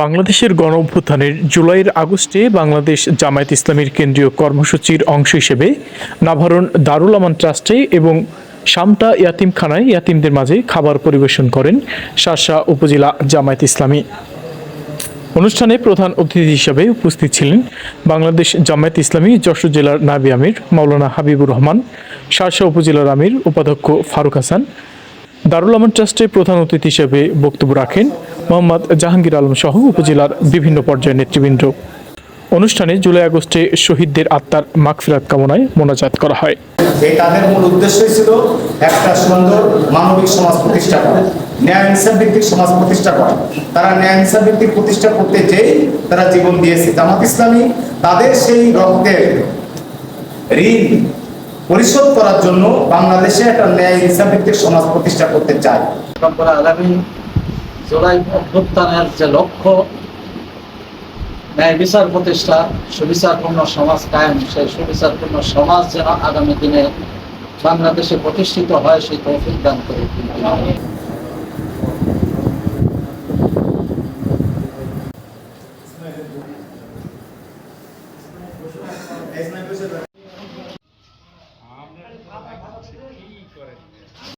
বাংলাদেশের গণ অভ্যুত্থানের জুলাইয়ের আগস্টে বাংলাদেশ জামায়াত ইসলামীর কেন্দ্রীয় কর্মসূচির অংশ হিসেবে নাভারণ দারুল আমান ট্রাস্টে এবং শামটা ইয়াতিমখানায় ইয়াতিমদের মাঝে খাবার পরিবেশন করেন শাসা উপজেলা জামায়াত ইসলামী। অনুষ্ঠানে প্রধান অতিথি হিসেবে উপস্থিত ছিলেন বাংলাদেশ জামায়াত ইসলামী যশোর জেলার নাবি আমির, মাওলানা হাবিবুর রহমান শাসা উপজেলার আমির, উপাধ্যক্ষ ফারুক হাসান দারুল আমান ট্রাস্টের প্রধান অতিথি হিসেবে বক্তব্য রাখেন মোহাম্মদ জাহাঙ্গীর আলম সহ উপজেলার বিভিন্ন পর্যায়ের নেতৃবৃন্দ। অনুষ্ঠানে জুলাই আগস্টে শহীদদের আত্মার মাগফিরাত কামনায় মোনাজাত করা হয়। এই তাদের মূল উদ্দেশ্যই ছিল একটা সুন্দর মানবিক সমাজ প্রতিষ্ঠা করা। ন্যায় ইনসাফ ভিত্তিক সমাজ প্রতিষ্ঠা করা। তারা ন্যায় ইনসাফ ভিত্তিক প্রতিষ্ঠা করতে যেই তারা জীবন দিয়েছে। জামাত ইসলামী তাদের সেই রক্তের ঋণ পরিশোধ করার জন্য বাংলাদেশে একটা ন্যায় ইনসাফ সমাজ প্রতিষ্ঠা করতে রব্বুল আলামিন জুলাই অভ্যুত্থানের যে লক্ষ্য, ন্যায় বিচার প্রতিষ্ঠা, সুবিচারপূর্ণ সমাজ কায়েম, সেই সুবিচারপূর্ণ সমাজ যেন আগামী দিনে বাংলাদেশে প্রতিষ্ঠিত হয়, সেই তৌফিক দান করে করেন